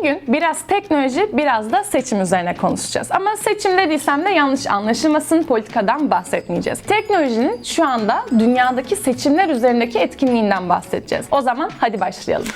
Bugün biraz teknoloji, biraz da seçim üzerine konuşacağız. Ama seçim dediysem de yanlış anlaşılmasın, politikadan bahsetmeyeceğiz. Teknolojinin şu anda dünyadaki seçimler üzerindeki etkinliğinden bahsedeceğiz. O zaman hadi başlayalım.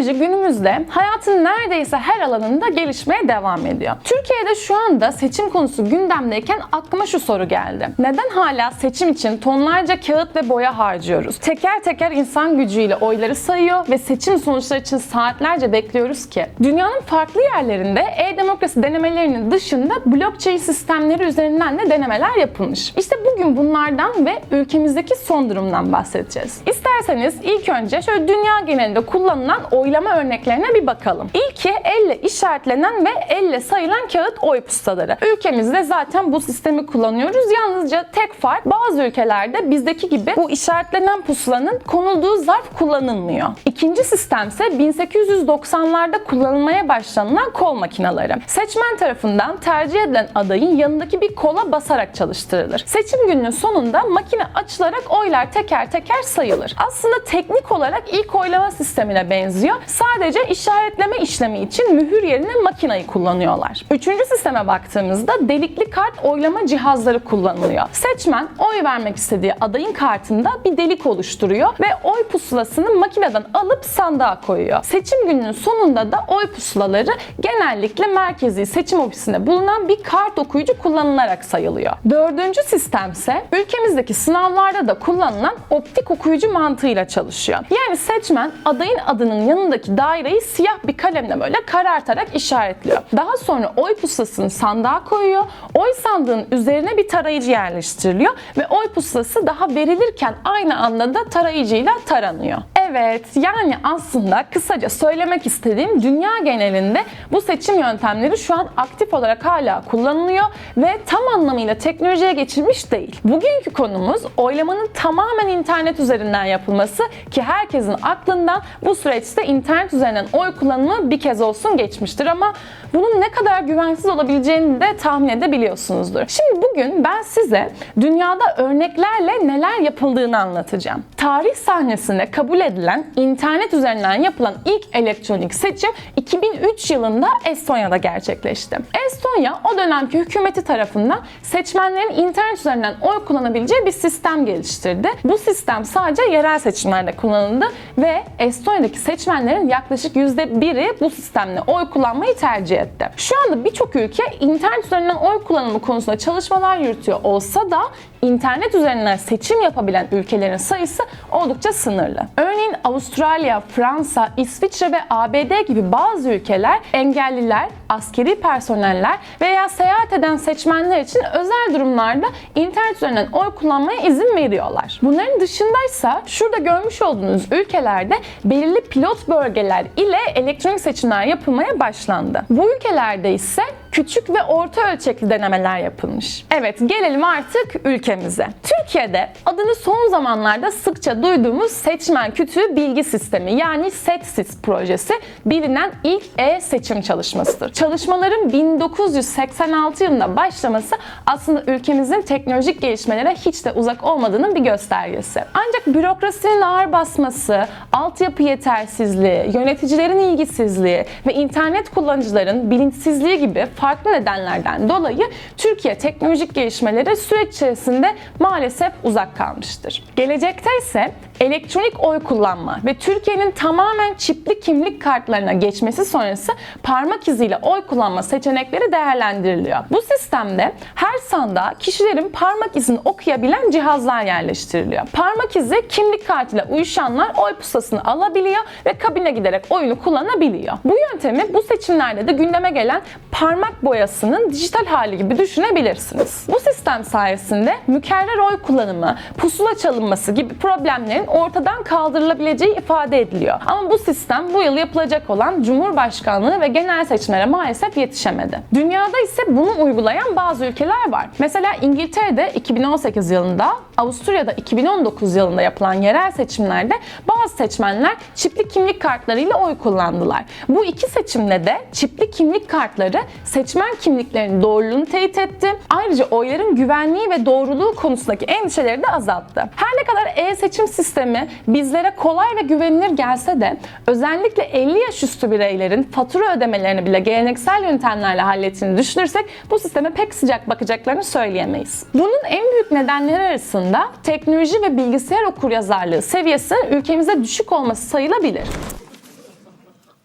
Teknoloji günümüzde hayatın neredeyse her alanında gelişmeye devam ediyor. Türkiye'de şu anda seçim konusu gündemdeyken aklıma şu soru geldi. Neden hala seçim için tonlarca kağıt ve boya harcıyoruz? Teker teker insan gücüyle oyları sayıyor ve seçim sonuçları için saatlerce bekliyoruz ki. Dünyanın farklı yerlerinde e-demokrasi denemelerinin dışında blockchain sistemleri üzerinden de denemeler yapılmış. İşte bugün bunlardan ve ülkemizdeki son durumdan bahsedeceğiz. İsterseniz ilk önce şöyle dünya genelinde kullanılan oylama örneklerine bir bakalım. İlki elle işaretlenen ve elle sayılan kağıt oy pustaları. Ülkemizde zaten bu sistemi kullanıyoruz. Yalnızca tek fark bazı ülkelerde bizdeki gibi bu işaretlenen pusulanın konulduğu zarf kullanılmıyor. İkinci sistem ise 1890'larda kullanılmaya başlanılan kol makineleri. Seçmen tarafından tercih edilen adayın yanındaki bir kola basarak çalıştırılır. Seçim gününün sonunda makine açılarak oylar teker teker sayılır. Aslında teknik olarak ilk oylama sistemine benziyor. Sadece işaretleme işlemi için mühür yerine makinayı kullanıyorlar. Üçüncü sisteme baktığımızda delikli kart oylama cihazları kullanılıyor. Seçmen oy vermek istediği adayın kartında bir delik oluşturuyor ve oy pusulasını makineden alıp sandığa koyuyor. Seçim gününün sonunda da oy pusulaları genellikle merkezi seçim ofisinde bulunan bir kart okuyucu kullanılarak sayılıyor. Dördüncü sistem ise ülkemizdeki sınavlarda da kullanılan optik okuyucu mantığıyla çalışıyor. Yani seçmen adayın adının yanındaki daireyi siyah bir kalemle böyle karartarak işaretliyor. Daha sonra oy pusulasını sandığa koyuyor. Oy sandığın üzerine bir tarayıcı yerleştiriliyor ve oy pusulası daha verilirken aynı anda da tarayıcıyla taranıyor. Evet, yani aslında kısaca söylemek istediğim dünya genelinde bu seçim yöntemleri şu an aktif olarak hala kullanılıyor ve tam anlamıyla teknolojiye geçilmiş değil. Bugünkü konumuz oylamanın tamamen internet üzerinden yapılması ki herkesin aklından bu süreçte internet üzerinden oy kullanımı bir kez olsun geçmiştir ama bunun ne kadar güvensiz olabileceğini de tahmin edebiliyorsunuzdur. Şimdi bugün ben size dünyada örneklerle neler yapıldığını anlatacağım. Tarih sahnesinde kabul edilen internet üzerinden yapılan ilk elektronik seçim 2003 yılında Estonya'da gerçekleşti. Estonya o dönemki hükümeti tarafından seçmenlerin internet üzerinden oy kullanabileceği bir sistem geliştirdi. Bu sistem sadece yerel seçimlerde kullanıldı ve Estonya'daki seçmenlerin yaklaşık %1'i bu sistemle oy kullanmayı tercih etti. Şu anda birçok ülke internet üzerinden oy kullanımı konusunda çalışmalar yürütüyor olsa da internet üzerinden seçim yapabilen ülkelerin sayısı oldukça sınırlı. Örneğin Avustralya, Fransa, İsviçre ve ABD gibi bazı ülkeler engelliler, askeri personeller veya seyahat eden seçmenler için özel durumlarda internet üzerinden oy kullanmaya izin veriyorlar. Bunların dışındaysa şurada görmüş olduğunuz ülkelerde belirli pilot bölgeler ile elektronik seçimler yapılmaya başlandı. Bu ülkelerde ise küçük ve orta ölçekli denemeler yapılmış. Evet gelelim artık ülkemize. Türkiye'de adını son zamanlarda sıkça duyduğumuz seçmen kütüğü bilgi sistemi yani SETSIS projesi bilinen ilk e-seçim çalışmasıdır. Çalışmaların 1986 yılında başlaması aslında ülkemizin teknolojik gelişmelere hiç de uzak olmadığının bir göstergesi. Ancak bürokrasinin ağır basması, altyapı yetersizliği, yöneticilerin ilgisizliği ve internet kullanıcıların bilinçsizliği gibi farklı nedenlerden dolayı Türkiye teknolojik gelişmeleri süreç içerisinde maalesef uzak kalmıştır. Gelecekte ise elektronik oy kullanma ve Türkiye'nin tamamen çipli kimlik kartlarına geçmesi sonrası parmak iziyle oy kullanma seçenekleri değerlendiriliyor. Bu sistemde her sandığa kişilerin parmak izini okuyabilen cihazlar yerleştiriliyor. Parmak izi kimlik kartıyla uyuşanlar oy pusulasını alabiliyor ve kabine giderek oyunu kullanabiliyor. Bu yöntemi bu seçimlerde de gündeme gelen parmak boyasının dijital hali gibi düşünebilirsiniz. Bu sistem sayesinde mükerrer oy kullanımı, pusula çalınması gibi problemlerin ortadan kaldırılabileceği ifade ediliyor. Ama bu sistem bu yıl yapılacak olan Cumhurbaşkanlığı ve genel seçimlere maalesef yetişemedi. Dünyada ise bunu uygulayan bazı ülkeler var. Mesela İngiltere'de 2018 yılında, Avusturya'da 2019 yılında yapılan yerel seçimlerde bazı seçmenler çipli kimlik kartlarıyla oy kullandılar. Bu iki seçimde de çipli kimlik kartları seçmen kimliklerinin doğruluğunu teyit etti. Ayrıca oyların güvenliği ve doğruluğu konusundaki endişeleri de azalttı. Her ne kadar e-seçim sistemi bizlere kolay ve güvenilir gelse de özellikle 50 yaş üstü bireylerin fatura ödemelerini bile geleneksel yöntemlerle hallettiğini düşünürsek bu sisteme pek sıcak bakacaklarını söyleyemeyiz. Bunun en büyük nedenleri arasında teknoloji ve bilgisayar okuryazarlığı seviyesinin ülkemizde düşük olması sayılabilir.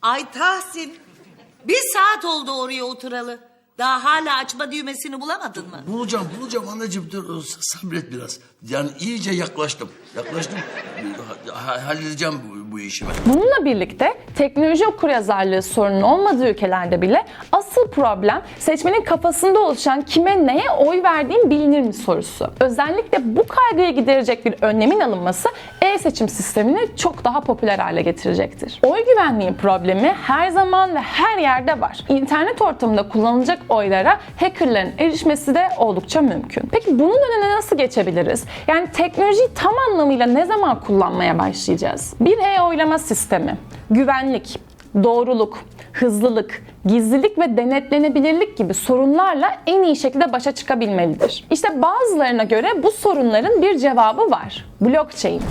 Ay Tahsin, bir saat oldu oraya oturalı. Daha hala açma düğmesini bulamadın mı? Bulacağım, bulacağım anneciğim dur sabret biraz. Yani iyice yaklaştım. Yaklaştım. Ha- halledeceğim bu, bu işi ben. Bununla birlikte teknoloji okuryazarlığı sorunun olmadığı ülkelerde bile asıl problem seçmenin kafasında oluşan kime neye oy verdiğin bilinir mi sorusu. Özellikle bu kaygıyı giderecek bir önlemin alınması e-seçim sistemini çok daha popüler hale getirecektir. Oy güvenliği problemi her zaman ve her yerde var. İnternet ortamında kullanılacak oylara hackerların erişmesi de oldukça mümkün. Peki bunun önüne nasıl geçebiliriz? Yani teknolojiyi tam anlamıyla ne zaman kullanmaya başlayacağız? Bir e-oylama sistemi, güvenlik, doğruluk, hızlılık, gizlilik ve denetlenebilirlik gibi sorunlarla en iyi şekilde başa çıkabilmelidir. İşte bazılarına göre bu sorunların bir cevabı var. Blockchain.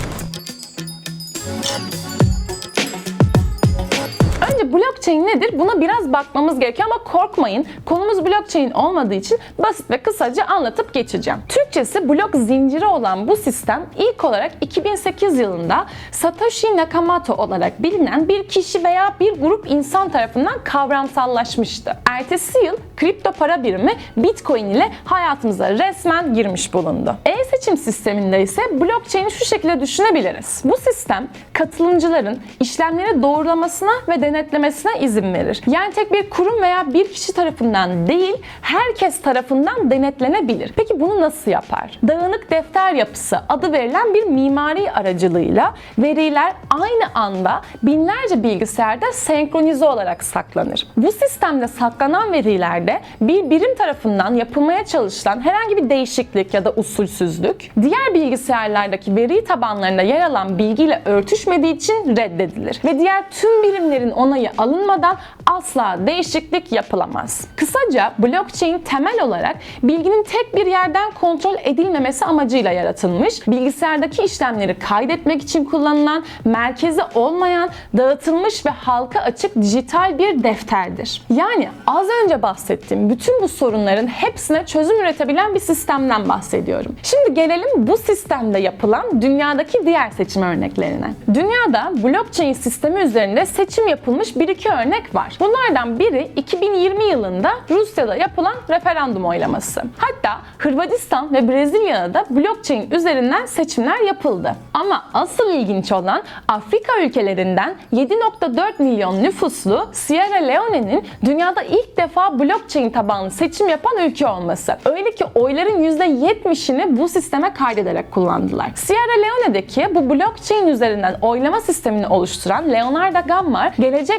Blockchain nedir? Buna biraz bakmamız gerekiyor ama korkmayın. Konumuz blockchain olmadığı için basit ve kısaca anlatıp geçeceğim. Türkçesi blok zinciri olan bu sistem ilk olarak 2008 yılında Satoshi Nakamoto olarak bilinen bir kişi veya bir grup insan tarafından kavramsallaşmıştı. Ertesi yıl kripto para birimi Bitcoin ile hayatımıza resmen girmiş bulundu. E-seçim sisteminde ise blockchain'i şu şekilde düşünebiliriz. Bu sistem katılımcıların işlemleri doğrulamasına ve denetlemesine izin verir. Yani tek bir kurum veya bir kişi tarafından değil, herkes tarafından denetlenebilir. Peki bunu nasıl yapar? Dağınık defter yapısı adı verilen bir mimari aracılığıyla veriler aynı anda binlerce bilgisayarda senkronize olarak saklanır. Bu sistemde saklanan verilerde bir birim tarafından yapılmaya çalışılan herhangi bir değişiklik ya da usulsüzlük diğer bilgisayarlardaki veri tabanlarında yer alan bilgiyle örtüşmediği için reddedilir ve diğer tüm birimlerin onayı alınmadan asla değişiklik yapılamaz. Kısaca blockchain temel olarak bilginin tek bir yerden kontrol edilmemesi amacıyla yaratılmış, bilgisayardaki işlemleri kaydetmek için kullanılan, merkezi olmayan, dağıtılmış ve halka açık dijital bir defterdir. Yani az önce bahsettiğim bütün bu sorunların hepsine çözüm üretebilen bir sistemden bahsediyorum. Şimdi gelelim bu sistemde yapılan dünyadaki diğer seçim örneklerine. Dünyada blockchain sistemi üzerinde seçim yapılmış bir iki örnek var. Bunlardan biri 2020 yılında Rusya'da yapılan referandum oylaması. Hatta Hırvatistan ve Brezilya'da da blockchain üzerinden seçimler yapıldı. Ama asıl ilginç olan Afrika ülkelerinden 7.4 milyon nüfuslu Sierra Leone'nin dünyada ilk defa blockchain tabanlı seçim yapan ülke olması. Öyle ki oyların %70'ini bu sisteme kaydederek kullandılar. Sierra Leone'deki bu blockchain üzerinden oylama sistemini oluşturan Leonardo Gammar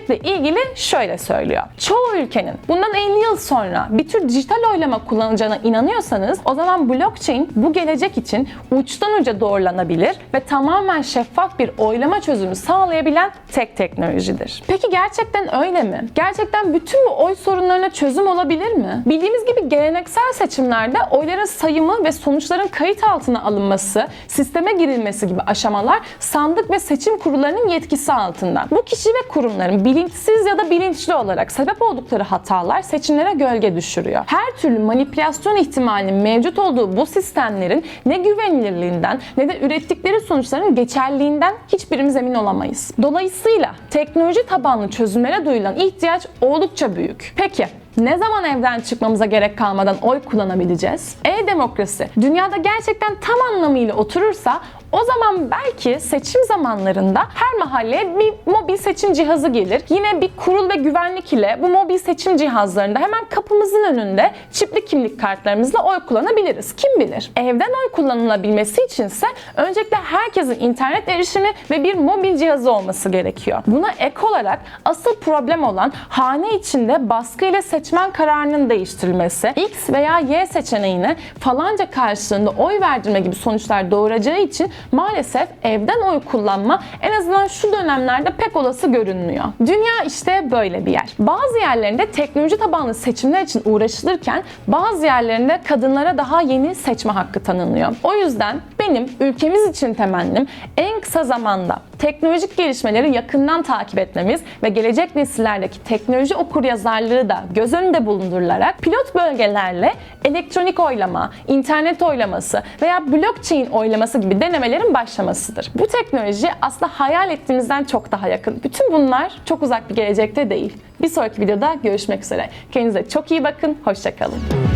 gelecekle ilgili şöyle söylüyor. Çoğu ülkenin bundan 50 yıl sonra bir tür dijital oylama kullanacağına inanıyorsanız o zaman blockchain bu gelecek için uçtan uca doğrulanabilir ve tamamen şeffaf bir oylama çözümü sağlayabilen tek teknolojidir. Peki gerçekten öyle mi? Gerçekten bütün bu oy sorunlarına çözüm olabilir mi? Bildiğimiz gibi geleneksel seçimlerde oyların sayımı ve sonuçların kayıt altına alınması, sisteme girilmesi gibi aşamalar sandık ve seçim kurullarının yetkisi altında. Bu kişi ve kurumların bilinçsiz ya da bilinçli olarak sebep oldukları hatalar seçimlere gölge düşürüyor. Her türlü manipülasyon ihtimalinin mevcut olduğu bu sistemlerin ne güvenilirliğinden ne de ürettikleri sonuçların geçerliliğinden hiçbirimiz emin olamayız. Dolayısıyla teknoloji tabanlı çözümlere duyulan ihtiyaç oldukça büyük. Peki ne zaman evden çıkmamıza gerek kalmadan oy kullanabileceğiz? E-demokrasi dünyada gerçekten tam anlamıyla oturursa o zaman belki seçim zamanlarında her mahalleye bir mobil seçim cihazı gelir. Yine bir kurul ve güvenlik ile bu mobil seçim cihazlarında hemen kapımızın önünde çipli kimlik kartlarımızla oy kullanabiliriz. Kim bilir? Evden oy kullanılabilmesi içinse öncelikle herkesin internet erişimi ve bir mobil cihazı olması gerekiyor. Buna ek olarak asıl problem olan hane içinde baskı ile seçmen kararının değiştirilmesi, X veya Y seçeneğine falanca karşılığında oy verdirme gibi sonuçlar doğuracağı için maalesef evden oy kullanma en azından şu dönemlerde pek olası görünmüyor. Dünya işte böyle bir yer. Bazı yerlerinde teknoloji tabanlı seçimler için uğraşılırken bazı yerlerinde kadınlara daha yeni seçme hakkı tanınıyor. O yüzden benim ülkemiz için temennim en kısa zamanda teknolojik gelişmeleri yakından takip etmemiz ve gelecek nesillerdeki teknoloji okuryazarlığı da göz önünde bulundurularak pilot bölgelerle elektronik oylama, internet oylaması veya blockchain oylaması gibi denemelerin başlamasıdır. Bu teknoloji aslında hayal ettiğimizden çok daha yakın. Bütün bunlar çok uzak bir gelecekte değil. Bir sonraki videoda görüşmek üzere. Kendinize çok iyi bakın, hoşçakalın.